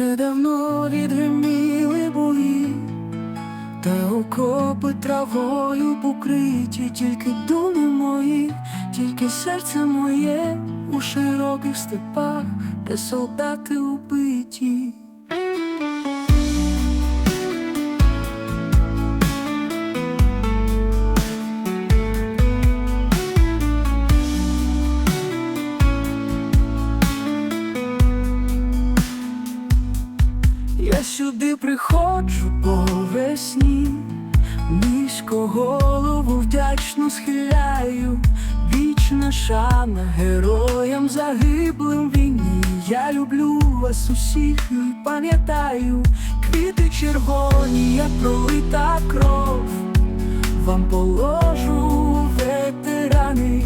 Вже давно відгриміли бої, та окопи травою покриті, тільки думи мої, тільки серце моє у широких степах, де солдати сюди приходжу по весні, низько голову вдячно схиляю, вічна шана героям загиблим війні. Я люблю вас усіх і пам'ятаю, квіти червоні, як пролита кров. Вам положу ветерани,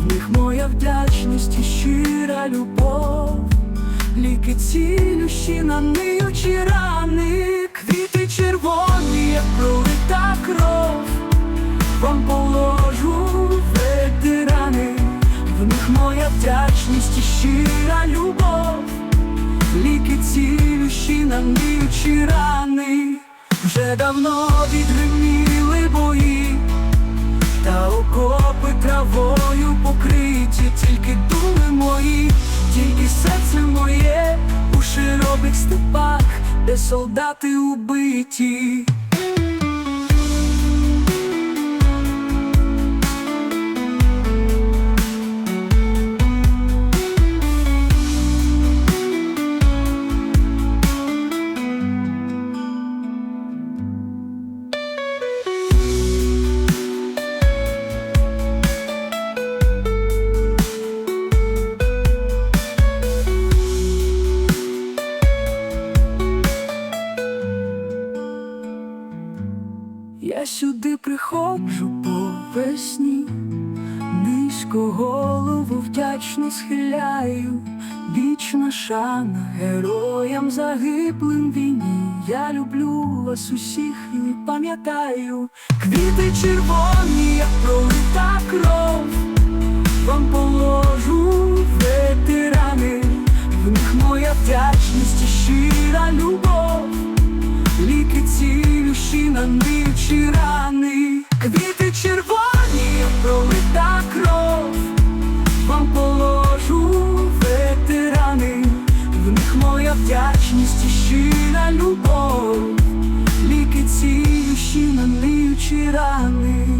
в них моя вдячність і щира любов. Ліки цілющі на ниючі рани, квіти червоні, як пролита кров, вам положу ветерани, в них моя вдячність і щира любов, ліки цілющі на ниючі рани, вже давно відгриміли бої, та окопи травою покриті, тільки думи мої, тільки де солдати убиті. Сюди приходжу по весні, низько голову вдячно схиляю, вічна шана героям загиблим війні. Я люблю вас усіх і пам'ятаю, квіти червоні, як пролита кров, вам положу ветерани, в них моя вдячність і щира любов Інші нанивчі рани, квіти червоні, пролита кров, вам положу ветерани, в них моя вдячність і щира любов, ліки ці, на нанивчі рани.